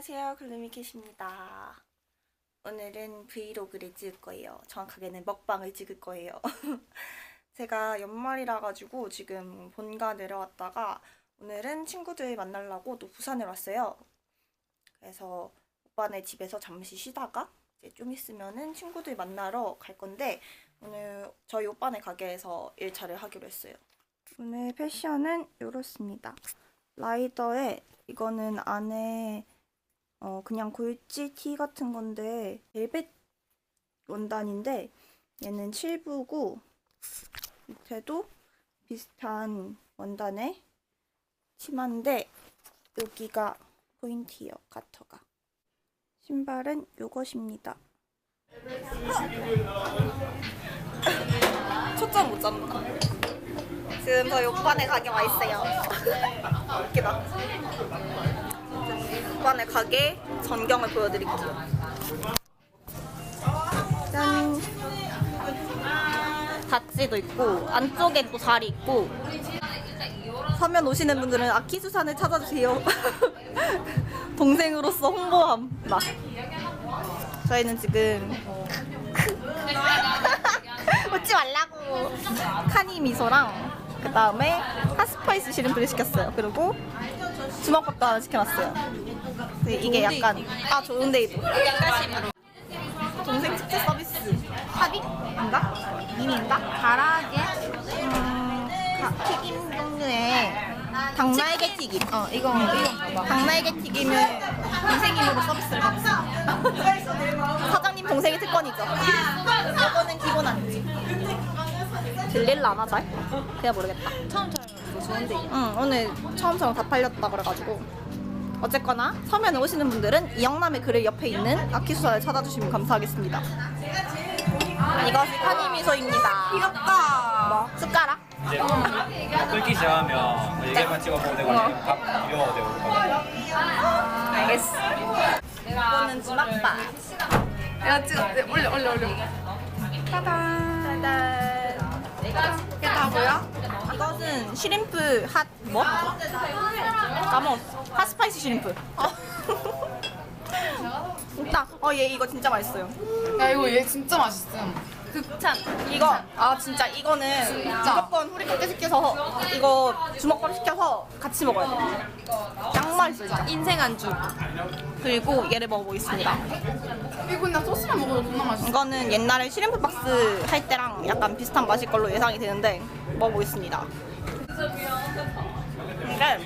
안녕하세요. 글루미캣입니다. 오늘은 브이로그를 찍을 거예요. 정확하게는 먹방을 찍을 거예요. 제가 연말이라 가지고 지금 본가 내려왔다가 오늘은 친구들 만나려고 또 부산에 왔어요. 그래서 오빠네 집에서 잠시 쉬다가 이제 좀 있으면은 친구들 만나러 갈 건데 오늘 저희 오빠네 가게에서 일차를 하기로 했어요. 오늘 패션은 이렇습니다. 라이더에 이거는 안에 어 그냥 골지 티 같은 건데 벨벳 원단인데 얘는 7부고 밑에도 비슷한 원단의 치마인데 여기가 포인트예요 가터가. 신발은 요것입니다. 초점 못 잡는다. 지금 저희 오빠네 가게 와 있어요. 웃기다 오빠네 가게 전경을 보여드릴게요. 짠. 다찌도 있고 안쪽에 또 자리 있고 서면 오시는 분들은 아키수산을 찾아주세요. 동생으로서 홍보함 나. 저희는 지금 웃지 말라고 카니 미소랑 그 다음에 핫스파이스 시림프를 시켰어요. 그리고 주먹밥도 하나 시켜놨어요. 네, 이게 약간 아 좋은 데이도 동생 축제 서비스 합의인가? 이미인가? 가라게 음, 가- 튀김 종류의 닭날개 튀김. 어 이거 이거 닭날개 튀김을 동생님으로 서비스를 받았습니다. 사장님 동생이 특권이죠. 들릴라나 잘? 그냥 모르겠다. 처음 촬영했어 좋은데 응, 오늘 처음처럼 다 팔렸다 그래가지고 어쨌거나 서면에 오시는 분들은 이영남의 글을 옆에 있는 아키수사를 찾아주시면 감사하겠습니다. 이것이 카니미소입니다. 귀엽다 뭐 숟가락? 이제 끓기 시작하면 뭐 얘기만 찍어 먹어도 되고 아니면 밥 비벼 먹어도 되고 알겠어. 이거는 주먹밥. 야 찍어 네, 올려 올려 올려 따단. 이게 다 뭐야? 이것은 시림프 핫 뭐? 까먹었어. 핫 스파이시 시림프. 진짜. 어, 얘 이거 진짜 맛있어요. 야 이거 얘 진짜 맛있음 극찬. 이거 아 진짜 이거는. 무조건 후리코트 시켜서 이거 주먹밥 시켜서 같이 먹어야 돼. 짱 맛있어 진짜. 인생 안주. 그리고 얘를 먹어보겠습니다. 이거 나 소스만 먹어도 존나 맛있어 이거는 옛날에 시림프 박스 할 때랑 약간 비슷한 맛일 걸로 예상이 되는데 먹어보겠습니다. 근데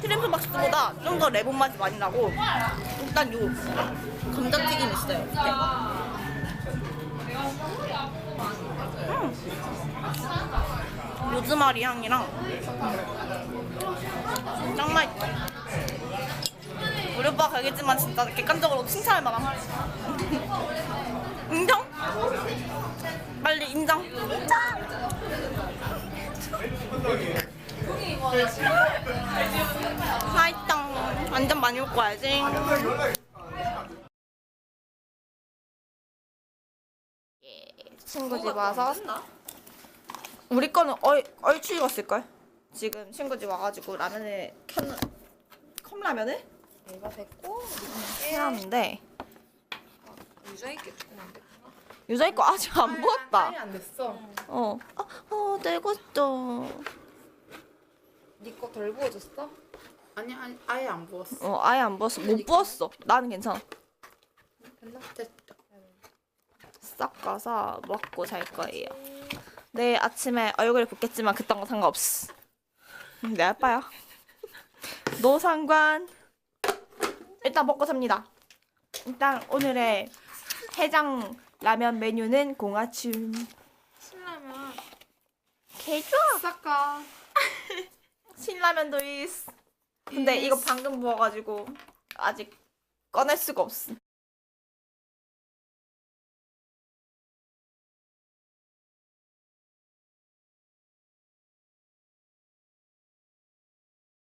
시림프 박스보다 좀 더 레몬 맛이 많이 나고 일단 요 감자튀김 있어요. 음. 로즈마리 향이랑 짱 맛있다. 우리 오빠 가겠지만 진짜 객관적으로 칭찬할 만함. 인정? 빨리 인정. 맛있다. 완전 많이 먹고 와야지. 예, 친구 집 와서 우리 거는 얼, 얼추 익었을걸? 지금 친구 집 와가지고 라면을 켰는 컵라면을 이거 됐고 해놨는데 유자이 게 조금 안 됐구나 유자이 거 아직 안 부었다. 아예 안 됐어 어. 아, 어, 내고 싶죠. 니거 덜 부어졌어? 아니 아니 아예 안 부었어 어, 아예 안 부었어. 못 부었어. 나는 괜찮아. 됐나? 됐다 싹 가서 먹고 잘 거예요. 내일 아침에 얼굴에 붓겠지만 그딴 거 상관없어. 음, 내 아빠야. 노 상관. 일단 먹고 삽니다. 일단 오늘의 해장 라면 메뉴는 공화춤. 신라면 개 좋아. 싹가 신라면도 있어. 근데 이거 방금 부어가지고 아직 꺼낼 수가 없어.